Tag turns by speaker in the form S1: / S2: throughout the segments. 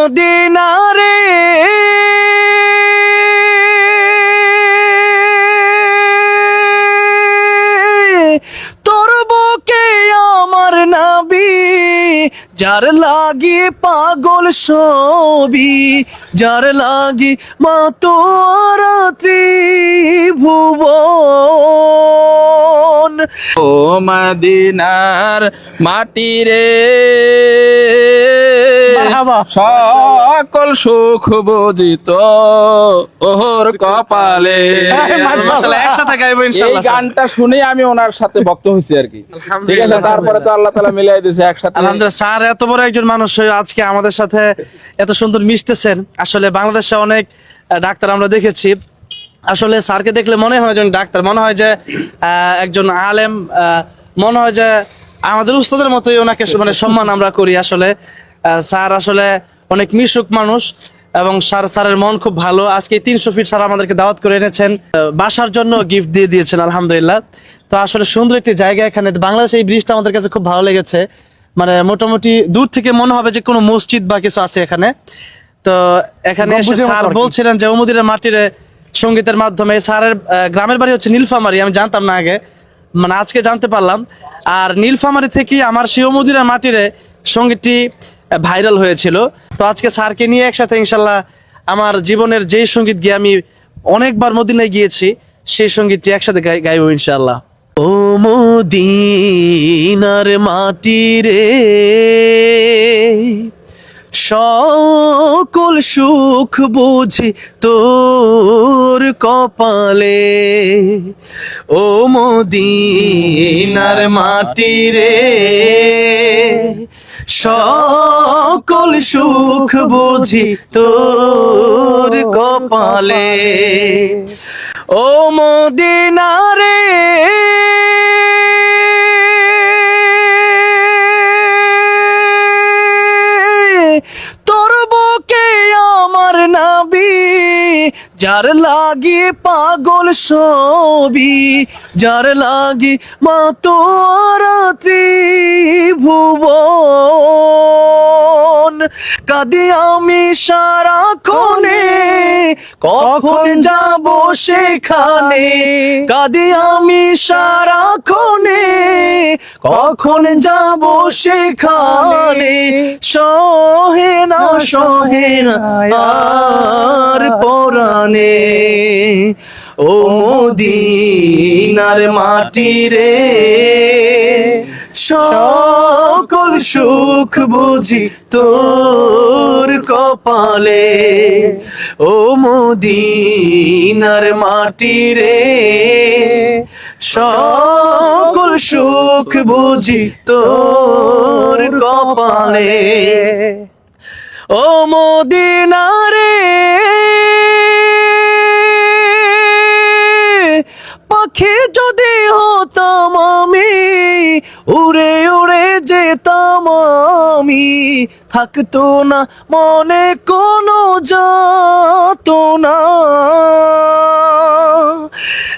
S1: মদিনারে তোর বুকে আমার নাবি, যার লাগি পাগল সবি যার লাগি মা তোর ত্রিভুবন
S2: ও মদিনার মাটি রে। সকল সুখ বুঝিত। ওহর কপালে।
S1: একসাথে গাইবো
S2: এই গানটা শুনে আমি ওনার সাথে ভক্ত হয়েছি আর কি। ঠিক আছে তারপরে তো আল্লাহ তালা মিলাই দিয়েছে একসাথে।
S1: আলহামদুলিল্লাহ স্যার এত বড় একজন মানুষ আজকে আমাদের সাথে এত সুন্দর মিশতেছেন। আসলে বাংলাদেশে অনেক ডাক্তার আমরা দেখেছি। আসলে স্যারকে দেখলে মনে হয় একজন ডাক্তার। মনে হয় যে আহ, একজন আলেম আহ, মনে হয় যে আমাদের উস্তাদের মতোই ওনাকে মানে সম্মান আমরা করি আসলে। স্যার আসলে অনেক মিশুক মানুষ এবং স্যার স্যারের মন খুব ভালো। আজকে তিনশো ফিট স্যার আমাদেরকে দাওয়াত করে এনেছেন। বাসার জন্য গিফট দিয়ে দিয়েছেন আলহামদুলিল্লাহ। তো আসলে সুন্দর একটি জায়গা এখানে। বাংলাদেশ এই ব্রিজটা আমাদের কাছে খুব ভালো লেগেছে। মানে মোটামুটি দূর থেকে মনে হবে যে কোনো মসজিদ বা কিছু আছে এখানে। তো এখানে এসে স্যার বলছিলেন যে অমুদিরের মাটির সঙ্গীতের মাধ্যমে। স্যারের গ্রামের বাড়ি হচ্ছে নীলফামারি আমি জানতাম না আগে। মানে আজকে জানতে পারলাম। আর নীলফামারি থেকে আমার সেই শিবমুদিরের মাটিরে সঙ্গীতটি ভাইরাল হয়েছিল। তো আজকে স্যারকে নিয়ে একসাথে ইনশাল্লাহ আমার জীবনের যেই সংগীত গিয়ে আমি অনেকবার মদিনায় গিয়েছি, সেই সঙ্গীতটি একসাথে গাই- গাইবো ইনশাল্লাহ। ও মদিনার মাটি রে, সকল সুখ বুঝি তোর কপালে। ও মদিনার মাটি রে সকল সুখ বুঝি তোর কপালে। ও মদিনারে, তোর বুকে আমার নাবি, যার লাগি পাগল সবই যার লাগি মা তোর ত্রিভুবন কাদি আমি সারা কোনে কখন যাব সেখানে? কাদি আমি সারা কোনে কখন যাব সেখানে? সহে না, সহে আর পরাণে। ও মদিনার মাটি রে সকল সুখ বুঝি তোর কপালে। ও মদিনার মাটি রে, সকল সুখ বুঝি তোর কপালে। ও মদিনারে, পাখি যদি হতাম উড়ে উড়ে যেতাম আমি। থাকতো না মনে কোনো যাতো না।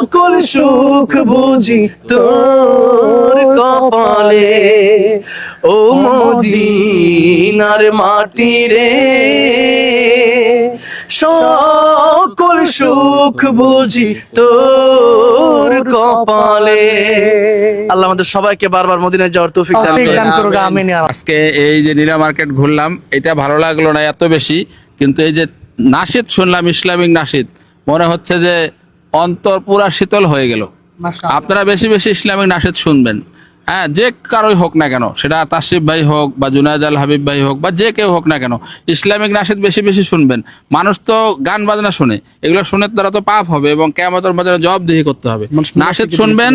S1: সকল সুখ বুঝি তোর কপালে ও মদিনার মাটি রে সকল সুখ বুঝি তোর কপালে আল্লাহ আমাদের সবাইকে বারবার মদিনায় যাওয়ার তৌফিক দান করেন।
S3: করুক, আমিন ইয়া।
S2: আজকে এই যে নীলা মার্কেট ঘুরলাম এটা ভালো লাগল না এত বেশি কিন্তু এই যে নাশিদ শুনলাম ইসলামিক নাশিদ মনে হচ্ছে যে অন্তর পুরা শীতল হয়ে গেল। আপনারা বেশি বেশি ইসলামিক নাশিদ শুনবেন। হ্যাঁ যে কারোই হোক না কেন সেটা তাসিফ ভাই হোক বা জুনায়দ আল হাবিব ভাই হোক বা যে কেউ হোক না কেন ইসলামিক নাসিদ বেশি বেশি শুনবেন। মানুষ তো গান বাজনা শুনে এগুলো শুনে তারা তো পাপ হবে এবং কেমতের মধ্যে জবাবদিহি করতে হবে। নাসিদ শুনবেন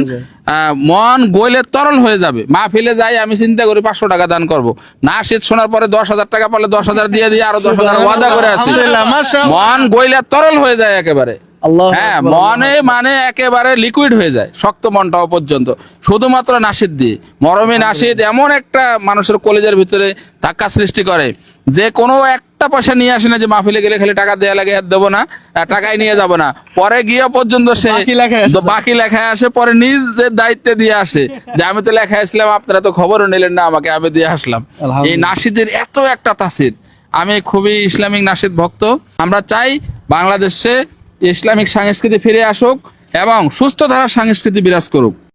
S2: আহ, মন গইলে তরল হয়ে যাবে। মাহফিলে যাই আমি চিন্তা করি পাঁচশো টাকা দান করব। নাসিদ শোনার পরে দশ হাজার টাকা পারলে দশ হাজার দিয়ে দিয়ে আরও দশ হাজার ওয়াদা করে
S1: মাশাআল্লাহ।
S2: মন গইলে তরল হয়ে যায় একেবারে। হ্যাঁ মনে মানে একেবারে লিকুইড হয়ে যায় শক্ত মনটাও পর্যন্ত শুধুমাত্র নাসিদ দিয়ে। মরমী নাসিদ এমন একটা মানুষের কলেজের ভিতরে ধাক্কা সৃষ্টি করে যে কোনো একটা পয়সা নিয়ে আসে না যে মাহফিলে গেলে খালি টাকা দেয়া লাগে আর দেবো না টাকাই নিয়ে যাব না। পরে গিয়ে পর্যন্ত সে
S1: বাকি লেখায় আসে।
S2: তো বাকি লেখায় আসে পরে নিজের দায়িত্বে দিয়ে আসে। যে আমি তো লেখায় আসলাম আপনারা তো খবরও নিলেন না আমাকে আমি দিয়ে আসলাম। এই নাসিদের এত একটা তাসির। আমি খুবই ইসলামিক নাসিদ ভক্ত। আমরা চাই বাংলাদেশে ইসলামিক সংস্কৃতি ফিরে আসুক এবং সুস্থ ধারার সংস্কৃতি বিরাজ করুক।